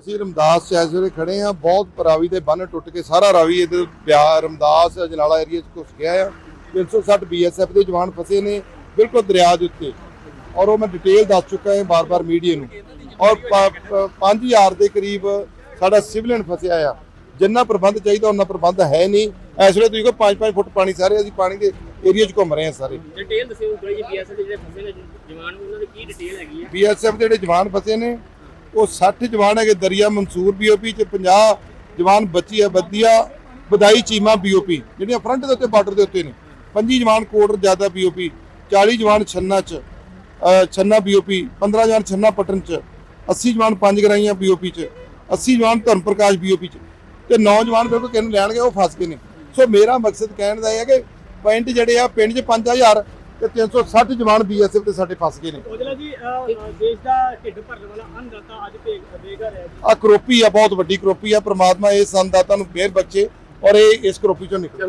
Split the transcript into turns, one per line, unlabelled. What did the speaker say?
ਅਸੀਂ ਰਮਦਾਸ ਚ ਇਸ ਵੇਲੇ ਖੜੇ ਆ ਬਹੁਤ ਰਾਵੀ ਦੇ ਬੰਨ ਟੁੱਟ ਕੇ ਸਾਰਾ ਰਾਵੀ ਇਧਰ ਬਿਆਰ ਰਮਦਾਸ ਅਜਨਾਲਾ ਏਰੀਆ ਚ ਘੁਸ ਗਿਆ ਆ। 360 ਬੀਐਸਐਫ ਦੇ ਜਵਾਨ ਫਸੇ ਨੇ ਬਿਲਕੁਲ ਦਰਿਆ ਦੇ ਉੱਤੇ। ਔਰ ਉਹ ਮੈਂ ਡਿਟੇਲ ਦੱਸ ਚੁੱਕਾ ਹਾਂ ਬਾਰ-ਬਾਰ ਮੀਡੀਆ ਨੂੰ। ਔਰ 5000 ਦੇ ਕਰੀਬ ਸਾਡਾ ਸਿਵਲਨ ਫਸਿਆ ਆ। ਜਿੰਨਾ ਪ੍ਰਬੰਧ ਚਾਹੀਦਾ ਉਹਨਾਂ ਪ੍ਰਬੰਧ ਹੈ ਨਹੀਂ। ਇਸ ਵੇਲੇ ਤੁਸੀਂ ਕੋ 5-5 ਫੁੱਟ ਪਾਣੀ ਸਾਰੇ ਅਸੀਂ ਪਾਣੀ ਦੇ ਏਰੀਆ 'ਚ ਘੁੰਮ ਰਹੇ ਹਾਂ ਸਾਰੇ।
ਡਿਟੇਲ ਦੱਸਿਓ ਜਿਹੀ ਬੀਐਸਐਫ ਦੇ ਜਿਹੜੇ ਫਸੇ ਨੇ ਜਵਾਨ ਉਹਨਾਂ ਦੀ ਕੀ ਡਿਟੇਲ ਹੈਗੀ ਆ?
ਬੀਐਸਐਫ ਦੇ ਜਿਹੜੇ ਜਵਾਨ ਫਸੇ ਨੇ ਉਹ 60 ਜਵਾਨ ਹੈਗੇ, ਦਰਿਆ ਮਨਸੂਰ ਬੀਓਪੀ ਚ 50 ਜਵਾਨ ਬੱਚੀ ਹੈ ਬੱਦੀਆ ਬਦਾਈ ਚੀਮਾ ਬੀਓਪੀ ਜਿਹੜੀਆਂ ਫਰੰਟ ਦੇ ਉੱਤੇ ਬਾਰਡਰ ਦੇ ਉੱਤੇ ਨੇ। 25 ਜਵਾਨ ਕੋਟਰ ਜ਼ਿਆਦਾ ਬੀਓਪੀ 40 ਜਵਾਨ ਛੰਨਾ ਚ, ਅਹ ਛੰਨਾ ਬੀਓਪੀ 15 ਜਵਾਨ ਛੰਨਾ ਪਟਨ ਚ 80 ਜਵਾਨ ਪੰਜ ਗਰਾਈਆਂ ਬੀਓਪੀ ਚ 80 ਜਵਾਨ ਧਰਮ ਪ੍ਰਕਾਸ਼ ਬੀਓਪੀ ਚ ਤੇ ਨੌਜਵਾਨ ਬਿਲਕੁਲ ਕਿੰਨ ਲੈਣਗੇ, ਉਹ ਫਸ ਗਏ ਨੇ। ਸੋ ਮੇਰਾ ਮਕਸਦ ਕਹਿਣ ਦਾ ਇਹ ਹੈ ਕਿ ਪਿੰਡ ਜਿਹੜੇ ਆ, ਪਿੰਡ 'ਚ 5000 ਤੇ 360 ਜਵਾਨ ਬੀਐਸਐਫ ਤੇ ਸਾਡੇ ਫਸ ਗਏ ਨੇ।
ਔਜਲਾ ਜੀ ਦੇਸ਼ ਦਾ ਢਿੱਡ ਭਰਨ ਵਾਲਾ ਅੰਨਦਾਤਾ ਅੱਜ ਤੇ ਬੇਘਰ ਹੈ ਜੀ।
ਆ ਕਰੋਪੀ ਆ ਬਹੁਤ ਵੱਡੀ ਕਰੋਪੀ ਆ ਪ੍ਰਮਾਤਮਾ ਇਸ ਅੰਨਦਾਤਾ ਨੂੰ ਫੇਰ ਬਖਸ਼ੇ ਔਰ ਇਹ ਇਸ ਕਰੋਪੀ ਚੋਂ ਨਿਕਲੇ।